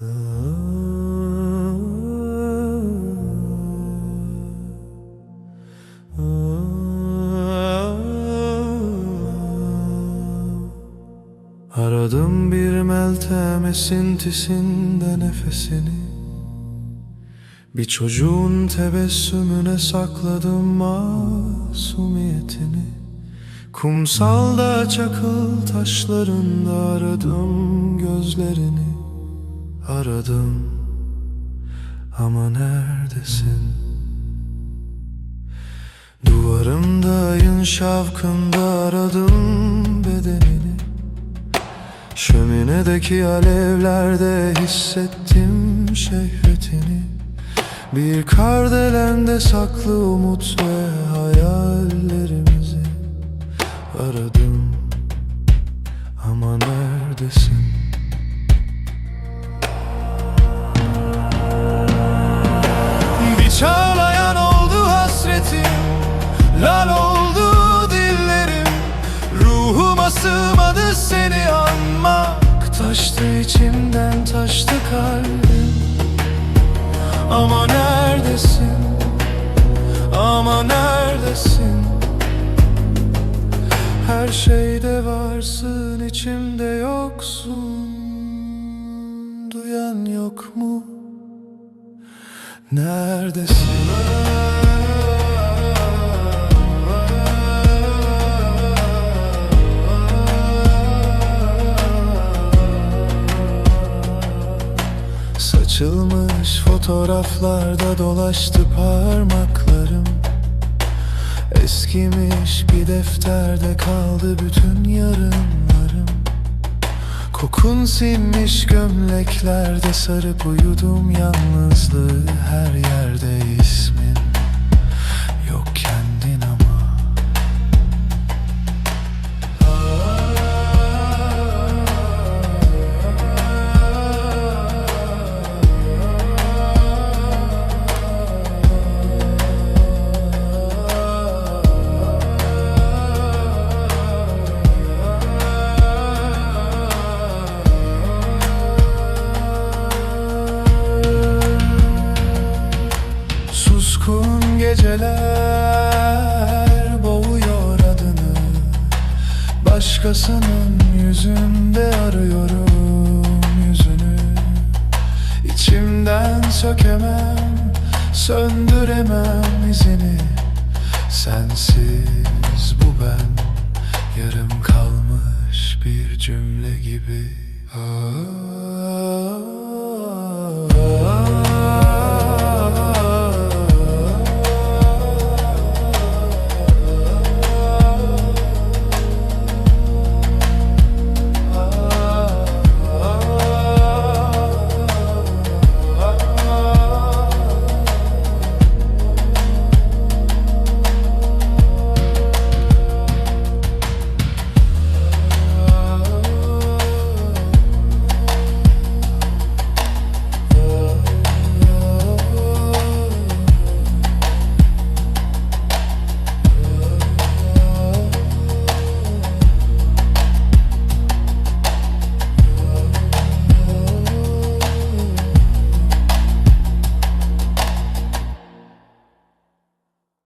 Aradım bir meltem esintisinde nefesini. Bir çocuğun tebessümüne sakladım masumiyetini. Kumsalda çakıl taşlarında aradım gözlerini Aradım ama neredesin? Duvarımda ayın şavkında aradım bedenini Şöminedeki alevlerde hissettim şehvetini Bir kardelende saklı umut ve hayallerimizi Aradım ama neredesin? Lal oldu dillerim Ruhuma sığmadı seni anmak Taştı içimden taştı kalbim Ama neredesin? Ama neredesin? Her şeyde varsın içimde yoksun Duyan yok mu? Neredesin? Saçılmış fotoğraflarda dolaştı parmaklarım. Eskimiş bir defterde kaldı bütün yarınlarım. Kokun sinmiş gömleklerde sarıp uyudum yalnızlığı geceler boğuyor adını. Başkasının yüzünde arıyorum yüzünü. İçimden sökemem, söndüremem izini. Sensiz bu ben, yarım kalmış bir cümle gibi. Ah,